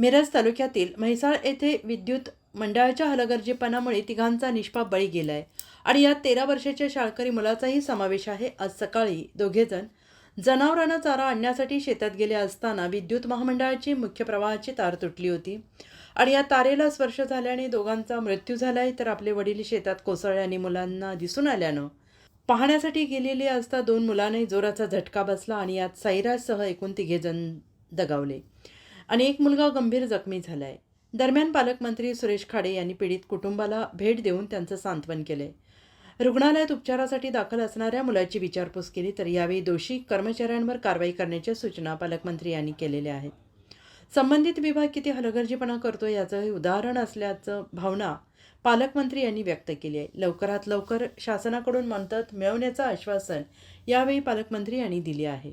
मिरज तालुक्यातील म्हैसाळ येथे विद्युत मंडळाच्या हलगर्जीपणामुळे तिघांचा निष्पाप बळी गेलाय. आणि यात तेरा वर्षाच्या शाळकरी मुलाचाही समावेश आहे. आज सकाळी दोघेजण जनावरांना चारा आणण्यासाठी शेतात गेले असताना विद्युत महामंडळाची मुख्य प्रवाहाची तार तुटली होती. आणि या तारेला स्पर्श झाल्याने दोघांचा मृत्यू झालाय तर आपले वडील शेतात कोसळल्याने मुलांना दिसून आल्यानं. पाहण्यासाठी गेलेले असता दोन मुलांनाही जोराचा झटका बसला आणि यात साईराजसह एकूण तिघेजण दगावले. आणि एक मुलगा गंभीर जखमी झालाय. दरम्यान पालकमंत्री सुरेश खाडे यांनी पीडित कुटुंबाला भेट देऊन त्यांचं सांत्वन केलंय. रुग्णालयात उपचारासाठी दाखल असणाऱ्या मुलाची विचारपूस केली तर यावेळी दोषी कर्मचाऱ्यांवर कारवाई करण्याच्या सूचना पालकमंत्री यांनी केलेल्या आहेत. संबंधित विभाग किती हलगर्जीपणा करतो याचं हे उदाहरण असल्याचं भावना पालकमंत्री यांनी व्यक्त केली आहे. लवकरात लवकर शासनाकडून मदत मिळवण्याचं आश्वासन यावेळी पालकमंत्री यांनी दिले आहे.